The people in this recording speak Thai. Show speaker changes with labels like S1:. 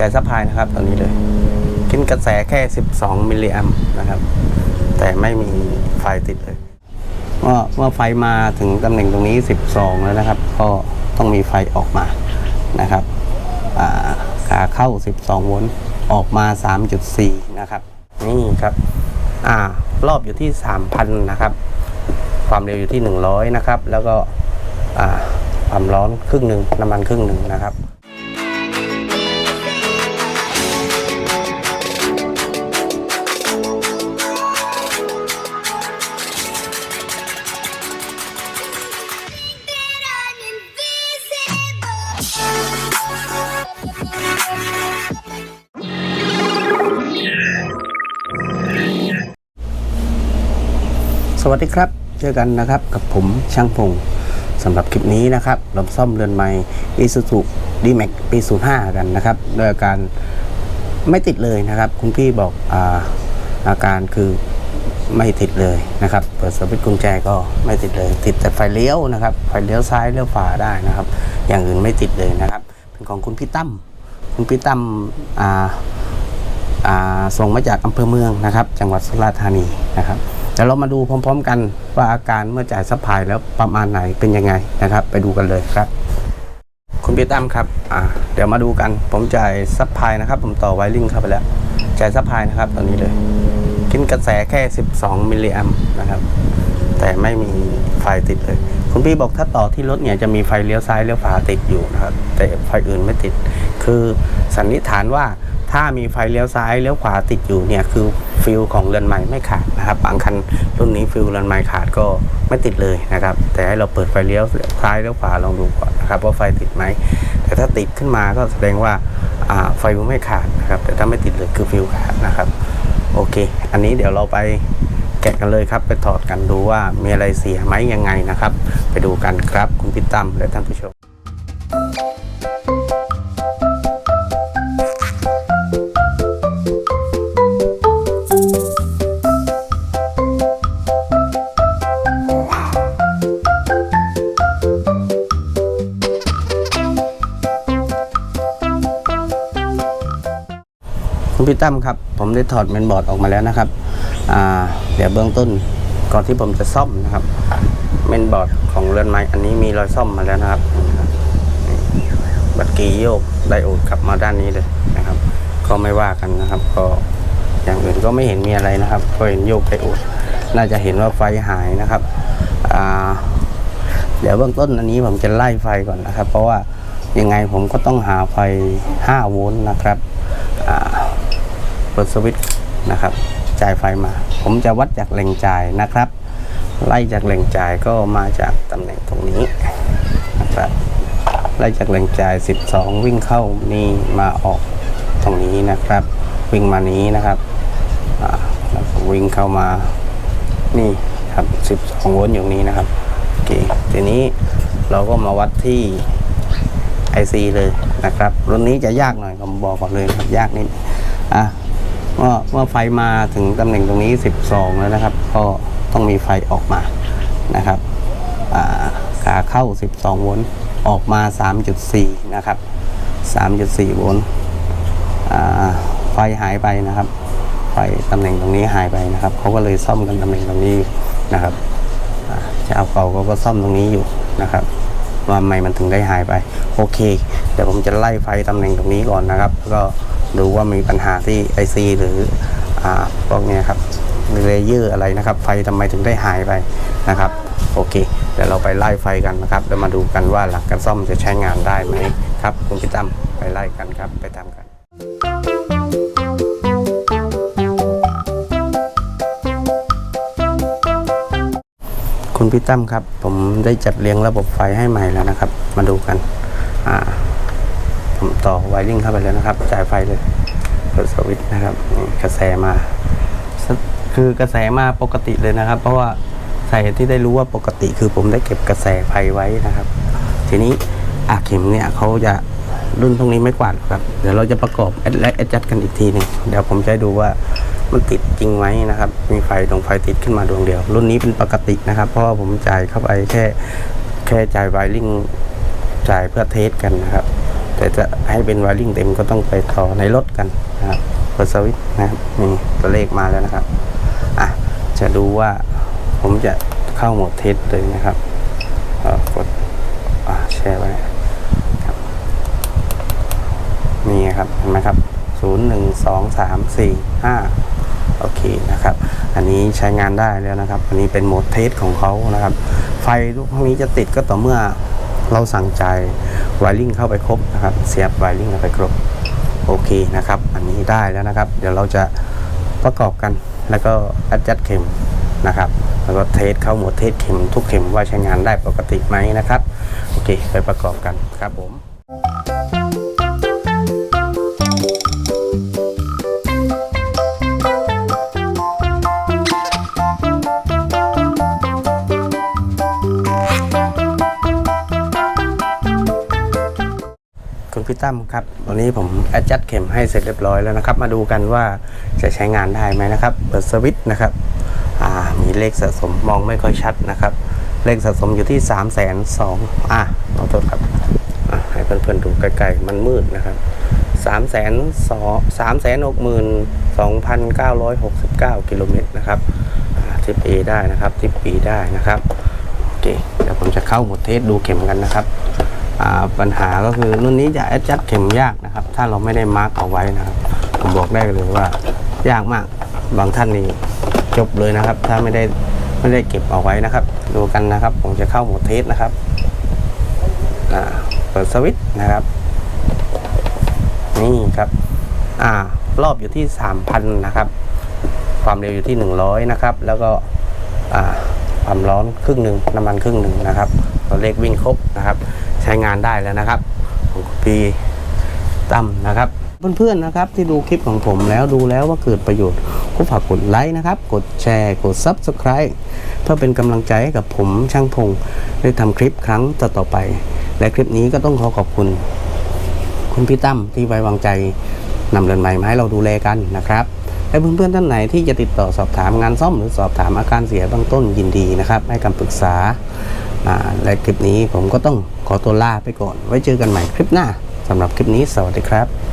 S1: จ่ายซัพพลายนะครับตอนนี้เลยกินกระแสแค่ 12 มิลลิแอมป์นะครับ แต่ไม่มีไฟติดเลยเมื่อเมื่อไฟมาถึงตำแหน่งตรงนี้ 12 แล้วนะครับ ก็ต้องมีไฟออกมานะครับอ่าขาเข้า 12 โวลต์ออกมา 3.4 นะครับ นี่ครับอ่ารอบอยู่ที่ 3,000 นะครับ ความเร็วอยู่ที่ 100 นะครับ แล้วก็อ่าความร้อนครึ่งหนึ่งน้ำมันครึ่งหนึ่งนะครับ สวัสดีครับ เจอกันนะครับกับผมช่างพงสำหรับคลิปนี้นะครับเราซ่อมเรือนไม้ Isuzu D-Max ปี 05 กันนะครับโดยอาการไม่ติดเลยนะครับ คุณพี่บอกอาอาการคือไม่ติดเลยนะครับ เปิดสวิตช์กุญแจก็ไม่ติดเลย ติดแต่ไฟเลี้ยวนะครับ ไฟเลี้ยวซ้ายเลี้ยวขวาได้นะครับ อย่างอื่นไม่ติดเลยนะครับ เป็นของคุณพี่ตั้มคุณพี่ตั้มส่งมาจากอำเภอเมืองนะครับ จังหวัดสุราษฎร์ธานีนะครับ เดี๋ยวเรามาดูพร้อม ๆ กันว่าอาการเมื่อจ่ายซัพพลายแล้วประมาณไหนเป็นยังไงนะครับ ไปดูกันเลยครับ คุณพี่ตั้มครับอ่าเดี๋ยวมาดูกัน ผมจ่ายซัพพลายนะครับ ผมต่อไวริงเข้าไปแล้วจ่ายซัพพลายนะครับตอนนี้เลยกินกระแสแค่ 12 มิลลิแอมนะครับ แต่ไม่มีไฟติดเลย คุณพี่บอกถ้าต่อที่รถเนี่ยจะมีไฟเลี้ยวซ้ายเลี้ยวขวาติดอยู่นะครับ แต่ไฟอื่นไม่ติด คือสันนิษฐานว่า ถ้ามีไฟเลี้ยวซ้ายเลี้ยวขวาติดอยู่เนี่ยคือฟิลของเรือนใหม่ไม่ขาดนะครับบางคันรุ่นนี้ฟิลเรือนใหม่ขาดก็ไม่ติดเลยนะครับ แต่ให้เราเปิดไฟเลี้ยวซ้ายเลี้ยวขวาลองดูก่อนนะครับว่าไฟติดไหมแต่ถ้าติดขึ้นมาก็แสดงว่าไฟมันไม่ขาดนะครับแต่ถ้าไม่ติดเลยคือฟิลขาดนะครับโอเค อันนี้เดี๋ยวเราไปแกะกันเลยครับ ไปถอดกันดูว่ามีอะไรเสียไหมยังไงนะครับ ไปดูกันครับคุณพี่ตั้มและท่านผู้ชม พี่ตั้มครับ ผมได้ถอดเมนบอร์ดออกมาแล้วนะครับเดี๋ยวเบื้องต้นก่อนที่ผมจะซ่อมนะครับ เมนบอร์ดของเรือนไม้อันนี้มีรอยซ่อมมาแล้วนะครับบัตรกีโยกไดโอดกลับมาด้านนี้เลยนะครับ ก็ไม่ว่ากันนะครับ ก็อย่างอื่นก็ไม่เห็นมีอะไรนะครับก็เห็นโยกไดโอดน่าจะเห็นว่าไฟหายนะครับเดี๋ยวเบื้องต้นอันนี้ผมจะไล่ไฟก่อนนะครับ เพราะว่ายังไงผมก็ต้องหาไฟ 5 โวลต์นะครับ ปิดสวิตช์นะครับ จ่ายไฟมา ผมจะวัดจากแหล่งจ่ายนะครับ ไล่จากแหล่งจ่ายก็มาจากตำแหน่งตรงนี้นะครับไล่จากแหล่งจ่าย 12 วิ่งเข้านี่มาออกตรงนี้นะครับ วิ่งมานี้นะครับอ่าแล้ววิ่งเข้ามานี่ครับ 12 โวลต์อยู่นี้นะครับโอเคทีนี้เราก็มาวัดที่ IC เลยนะครับ รุ่นนี้จะยากหน่อยผมบอกก่อนเลยครับยากนิดอะ เมื่อเมื่อไฟมาถึงตำแหน่งตรงนี้ 12 แล้วนะครับ ก็ต้องมีไฟออกมานะครับขาเข้า 12 โวลต์ออกมา 3.4 นะครับ 3.4 โวลต์ไฟหายไปนะครับ ไฟตำแหน่งตรงนี้หายไปนะครับเขาก็เลยซ่อมกันตำแหน่งตรงนี้นะครับอ่าเจ้าเก่าเขาก็ซ่อมตรงนี้อยู่นะครับ ว่าไมมันถึงได้หายไป โอเค เดี๋ยวผมจะไล่ไฟตำแหน่งตรงนี้ก่อนนะครับ แล้วก็ ดูว่ามีปัญหาที่ IC หรืออ่าพวกนี้ครับเลเยอร์อะไรนะครับ ไฟทำไมถึงได้หายไปนะครับโอเคเดี๋ยวเราไปไล่ไฟกันนะครับแล้วมาดูกันว่าหลังการซ่อมจะใช้งานได้ไหมครับ คุณพี่ตั้มไปไล่กันครับ ไปทำกัน คุณพี่ตั้มครับ ผมได้จัดเรียงระบบไฟให้ใหม่แล้วนะครับ มาดูกันอ่า ต่อไวริงเข้าไปแล้วนะครับ จ่ายไฟเลยเปิดสวิตช์นะครับกระแสมาคือกระแสมาปกติเลยนะครับ เพราะว่าสาเหตุที่ได้รู้ว่าปกติคือผมได้เก็บกระแสไฟไว้นะครับ ทีนี้อาเข็มเนี่ยเขาจะรุ่นตรงนี้ไม่กวาดครับเดี๋ยวเราจะประกอบและแอดจัดกันอีกทีหนึ่งเดี๋ยวผมจะดูว่ามันติดจริงไหมนะครับ มีไฟตรงไฟติดขึ้นมาดวงเดียว รุ่นนี้เป็นปกตินะครับ เพราะว่าผมจ่ายเข้าไปแค่แค่จ่ายไวริงจ่ายเพื่อเทสกันนะครับ แต่จะให้เป็นวาริ่งเต็มก็ต้องไปต่อในรถกันนะครับเปิดสวิตช์นะครับนี่ตัวเลขมาแล้วนะครับอะจะดูว่าผมจะเข้าโหมดเทสเลยนะครับกดอะแชร์ไว้ครับนี่ครับเห็นไหมครับศูนย์หนึ่งสองสามสี่ห้าโอเคนะครับ อันนี้ใช้งานได้แล้วนะครับ อันนี้เป็นโหมดเทสของเขานะครับ ไฟลูกพวกนี้จะติดก็ต่อเมื่อ เราสั่งใจไวริงเข้าไปครบนะครับ เสียบไวริงเข้าไปครบโอเคนะครับ อันนี้ได้แล้วนะครับ เดี๋ยวเราจะประกอบกันแล้วก็อัดจัดเข็มนะครับ แล้วก็เทสเข้าหมดเทสเข็มทุกเข็มว่าใช้งานได้ปกติไหมนะครับ โอเค ไปประกอบกันครับผม พี่ตั้มครับวันนี้ผมแอดจัดเข็มให้เสร็จเรียบร้อยแล้วนะครับ มาดูกันว่าจะใช้งานได้ไหมนะครับ เปิดสวิตช์นะครับอ่ามีเลขสะสมมองไม่ค่อยชัดนะครับ เลขสะสมอยู่ที่3ามแสนสองอะขอโทษครับอะให้เพื่อนๆดูไกลๆมันมืดนะครับสามแสนสองสามแสนหกหมื่นสองพันเก้าร้อยหกสิบเก้ากิโลเมตรนะครับทิปเอได้นะครับทิปปีได้นะครับ โอเค เดี๋ยวผมจะเข้าหมดเทสดูเข็มกันนะครับ ปัญหาก็คือรุ่นนี้จะแอดจัดเข็มยากนะครับ ถ้าเราไม่ได้มาร์กเอาไว้นะครับ ผมบอกได้เลยว่ายากมากบางท่านนี่จบเลยนะครับ ถ้าไม่ได้ไม่ได้เก็บเอาไว้นะครับ ดูกันนะครับ ผมจะเข้าโหมดเทสนะครับเปิดสวิตช์นะครับ นี่ครับอ่ารอบอยู่ที่ 3,000 นะครับ ความเร็วอยู่ที่ 100 นะครับ แล้วก็อ่าความร้อนครึ่งหนึ่งน้ำมันครึ่งหนึ่งนะครับ ตัวเลขวิ่งครบนะครับ ใช้งานได้แล้วนะครับของคุณพี่ตั้มนะครับ เพื่อนๆนะครับที่ดูคลิปของผมแล้วดูแล้วว่าเกิดประโยชน์ก็ฝากกดไลค์นะครับ กดแชร์กด Subscribe เพื่อเป็นกำลังใจให้กับผมช่างพงได้ทำคลิปครั้งต่อๆไป และคลิปนี้ก็ต้องขอขอบคุณ คุณพี่ตั้มที่ไว้วางใจนำเรือนใหม่มาให้เราดูแลกันนะครับและเพื่อนๆท่านไหนที่จะติดต่อสอบถามงานซ่อมหรือสอบถามอาการเสียเบื้องต้นยินดีนะครับ ให้คำปรึกษา อ่าและคลิปนี้ผมก็ต้องขอตัวลาไปก่อน ไว้เจอกันใหม่คลิปหน้าสำหรับคลิปนี้สวัสดีครับ